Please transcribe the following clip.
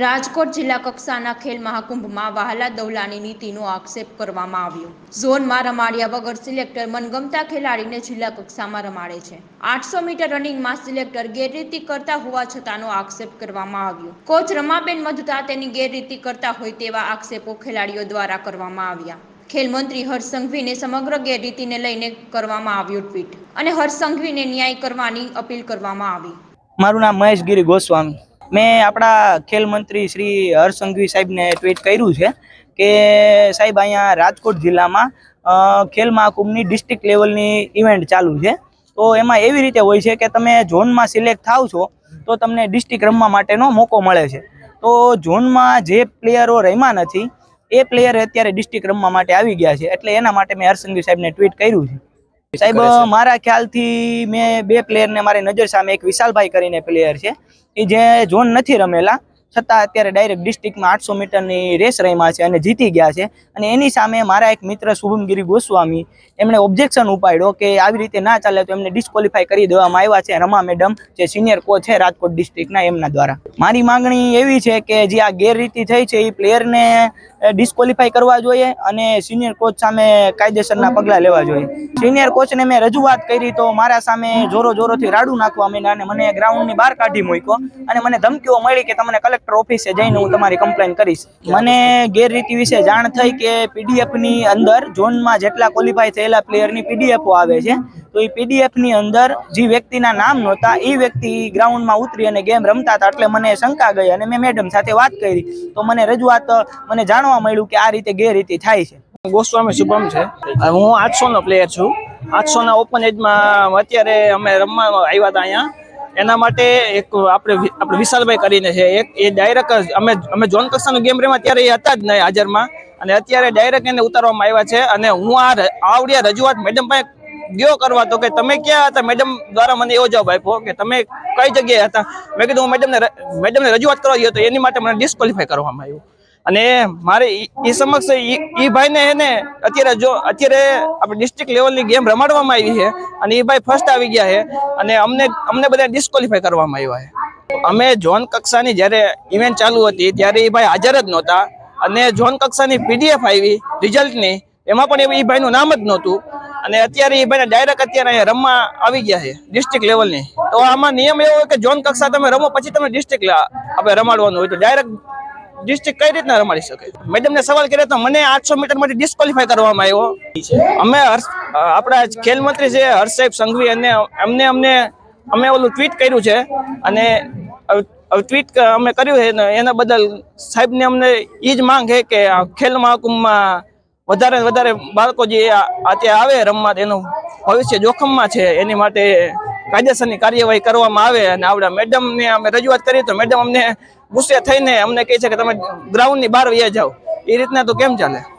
રાજકોટ જિલ્લા કક્ષાના ખેલ મહાકુંભમાં વહાલા દવલાની નીતિનો આક્ષેપ કરવામાં આવ્યો. ઝોનમાં રમાડ્યા વગર સિલેક્ટર મનગમતા ખેલાડીને જિલ્લા કક્ષામાં રમાડે છે. આઠસો મીટર રનિંગમાં સિલેક્ટર ગેરરીતિ કરતા હોવા છતાંનો આક્ષેપ કરવામાં આવ્યો. કોચ રમાબેન મધતા તેની ગેરરીતિ કરતા હોય તેવા આક્ષેપો ખેલાડીઓ દ્વારા કરવામાં આવ્યા. ખેલ મંત્રી હર્ષ સંઘવીને સમગ્ર ગેરરીતિને લઈને કરવામાં આવ્યું ટ્વીટ. અને હર્ષ સંઘવીને ન્યાય કરવાની અપીલ કરવામાં આવી. મારું નામ મહેશ ગિરી ગોસ્વામી. મેં આપણા ખેલ મંત્રી શ્રી હર્ષ સાહેબને ટ્વીટ કર્યું છે કે, સાહેબ, અહીંયા રાજકોટ જિલ્લામાં ખેલ મહાકુંભની ડિસ્ટ્રિક્ટ લેવલની ઇવેન્ટ ચાલુ છે. તો એમાં એવી રીતે હોય છે કે તમે ઝોનમાં સિલેક્ટ થાવ છો, તો તમને ડિસ્ટ્રિક્ટ રમવા માટેનો મોકો મળે છે. તો ઝોનમાં જે પ્લેયરો રમ્યા નથી, એ પ્લેયર અત્યારે ડિસ્ટ્રિક્ટ રમવા માટે આવી ગયા છે. એટલે એના માટે મેં હર્ષ સાહેબને ટ્વીટ કર્યું છે. સાહેબ મારા ખ્યાલથી મેં બે પ્લેયરને મારી નજર સામે એક વિશાલભાઈ કરીને પ્લેયર છે. એ જે ઝોન નથી રમેલા છતાં અત્યારે ડાયરેક્ટ ડિસ્ટ્રિક્ટમાં આઠસો મીટરની રેસ રમ્યા છે અને જીતી ગયા છે. અને એની સામે મારા એક મિત્ર શુભમગીરી ગોસ્વામી એમણે ઓબ્જેક્શન ઉપાડ્યો કે આવી રીતે ના ચાલે તો એમને ડિસ્કોલિફાય કરી દેવામાં આવ્યા છે. રમા મેડમ જે સિનિયર કોચ છે રાજકોટ ડિસ્ટ્રિક્ટના એમના દ્વારા. મારી માંગણી એવી છે કે જે આ ગેરરીતિ થઈ છે એ પ્લેયરને ડિસ્કોલિફાય કરવા જોઈએ અને સિનિયર કોચ સામે કાયદેસરના પગલાં લેવા જોઈએ. સિનિયર કોચને મેં રજૂઆત કરી તો મારા સામે જોરો જોરોથી રાડું નાખવા માંડ્યા અને મને ગ્રાઉન્ડની બહાર કાઢી મૂક્યો અને મને ધમકીઓ મળી કે તમને કલેક્ટર ઓફિસે જઈને હું તમારી કમ્પ્લેન કરીશ. મને ગેરરીતિ વિશે જાણ થઈ કે પીડીએફની અંદર ઝોનમાં જેટલા ક્વોલિફાય થયેલા પ્લેયરની પીડીએફો આવે છે. તો એ પીડીએફની અંદર જે વ્યક્તિના નામ નહોતા, એ વ્યક્તિ ગ્રાઉન્ડમાં ઉતરી અને ગેમ રમતા હતા એટલે મને શંકા ગઈ અને મેં મેડમ સાથે વાત કરી. તો મને રજૂઆત, મને જાણવા મળ્યું કે આ રીતે ગેરરીતિ થાય છે. ગોસ્વામી શુભમ છે. હું આઠસો નો પ્લેયર છું. આઠસો ના ઓપન એજમાં અત્યારે અમે રમવા આવ્યા હતા અહીંયા. એના માટે એક આપણે આપણે વિશાલભાઈ કરીને છે. એક, એ ડાયરેક્ટ અમે અમે જોન કક્ષાનું ગેમ રમ્યા ત્યારે એ હતા જ નહીં હાજરમાં. અને અત્યારે ડાયરેક્ટ એને ઉતારવામાં આવ્યા છે. અને હું આ આવડિયા રજૂઆત મેડમ પાસે ગયો કરવા તો કે તમે ક્યાં હતા? મેડમ દ્વારા મને એવો જવાબ આપ્યો કે તમે કઈ જગ્યાએ હતા? મેં કીધું, હું મેડમને મેડમને રજૂઆત કરવા ગયો તો એની માટે મને ડિસ્કોલિફાય કરવામાં આવ્યું. અને મારે એ સમક્ષ એ ભાઈને એને અત્યારે જો, અત્યારે આપણે ડિસ્ટ્રિક્ટ લેવલની ગેમ રમાડવામાં આવી છે અને એ ભાઈ ફર્સ્ટ આવી ગયા છે અને અમને અમને બધા ડિસ્કોલિફાય કરવામાં આવ્યા છે. અમે ઝોન કક્ષાની જ્યારે ઇવેન્ટ ચાલુ હતી ત્યારે એ ભાઈ હાજર જ નહોતા અને ઝોન કક્ષાની પીડીએફ આવી રિઝલ્ટની એમાં પણ એ ભાઈનું નામ જ નહોતું. અને અત્યારે એ ભાઈને ડાયરેક્ટ અત્યારે અહીંયા રમવા આવી ગયા છે ડિસ્ટ્રિક્ટ લેવલની તો આમાં નિયમ એવો હોય કે ઝોન કક્ષા તમે રમો પછી તમે ડિસ્ટ્રિક્ટ આપણે રમાડવાનું હોય તો ડાયરેક્ટ ડિસ્ટ્રિક્ટ કઈ રીતના રમાડી શકે? મેડમને સવાલ કર્યો તો મને આઠસો મીટર માટે ડિસ્કોલિફાય કરવામાં આવ્યો. અમે આપણા ખેલ મંત્રી છે હર્ષ સાહેબ સંઘવી અને અમને અમને, અમે ઓલું ટ્વીટ કર્યું છે અને ટ્વીટ અમે કર્યું છે એના બદલ સાહેબને અમને એ જ માંગ છે કે ખેલ મહાકુંભમાં વધારે વધારે બાળકો જે અત્યારે આવે રમવા એનું ભવિષ્ય જોખમમાં છે. એની માટે કાયદેસરની કાર્યવાહી કરવામાં આવે અને આવડા મેડમને અમે રજૂઆત કરી તો મેડમ અમને ગુસ્સે થઈને અમને કહે છે કે તમે ગ્રાઉન્ડની બહાર વહી જાઓ. એ રીતના તો કેમ ચાલે?